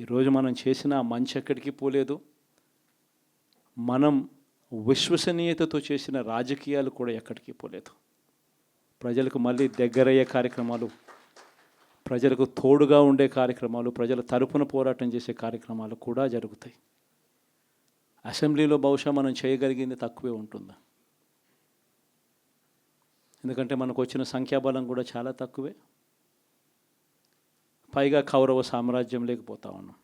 ఈరోజు మనం చేసిన మంచి ఎక్కడికి పోలేదు. మనం విశ్వసనీయతతో చేసిన రాజకీయాలు కూడా ఎక్కడికి పోలేదు. ప్రజలకు మళ్ళీ దగ్గరయ్యే కార్యక్రమాలు ప్రజలకు తోడుగా ఉండే కార్యక్రమాలు ప్రజల తరపున పోరాటం చేసే కార్యక్రమాలు కూడా జరుగుతాయి. అసెంబ్లీలో బహుశా మనం చేయగలిగింది తక్కువే ఉంటుంది? ఎందుకంటే మనకు వచ్చిన సంఖ్యాబలం కూడా చాలా తక్కువే. పైగా కౌరవ సామ్రాజ్యం లేకపోతా ఉన్నాం.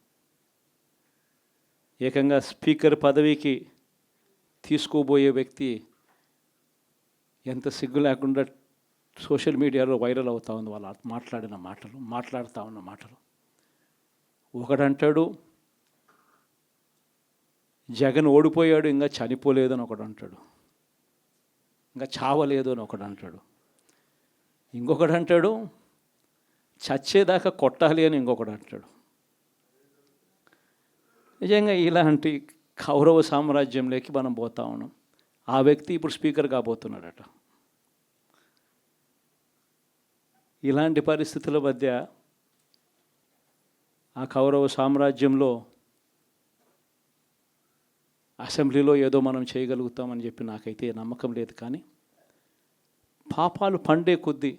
ఏకంగా స్పీకర్ పదవికి తీసుకోబోయే వ్యక్తి ఎంత సిగ్గు లేకుండా సోషల్ మీడియాలో వైరల్ అవుతా ఉంది వాళ్ళు మాట్లాడిన మాటలు మాట్లాడుతూ ఉన్న మాటలు. ఒకడంటాడు జగన్ ఓడిపోయాడు ఇంకా చనిపోలేదు అని ఒకడు అంటాడు ఇంకా చావలేదు అని ఒకడు అంటాడు ఇంకొకడు అంటాడు చచ్చేదాకా కొట్టాలి అని ఇంకొకడు అంటాడు. నిజంగా ఇలాంటి కౌరవ సామ్రాజ్యంలోకి మనం పోతా ఉన్నాం. ఆ వ్యక్తి ఇప్పుడు స్పీకర్ కాబోతున్నాడట. ఇలాంటి పరిస్థితుల మధ్య ఆ కౌరవ సామ్రాజ్యంలో అసెంబ్లీలో ఏదో మనం చేయగలుగుతామని చెప్పి నాకైతే నమ్మకం లేదు కానీ పాపాలు పండే కొద్దీ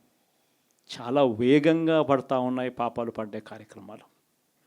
చాలా వేగంగా పడతా ఉన్నాయి పాపాలు పడ్డే కార్యక్రమాలు.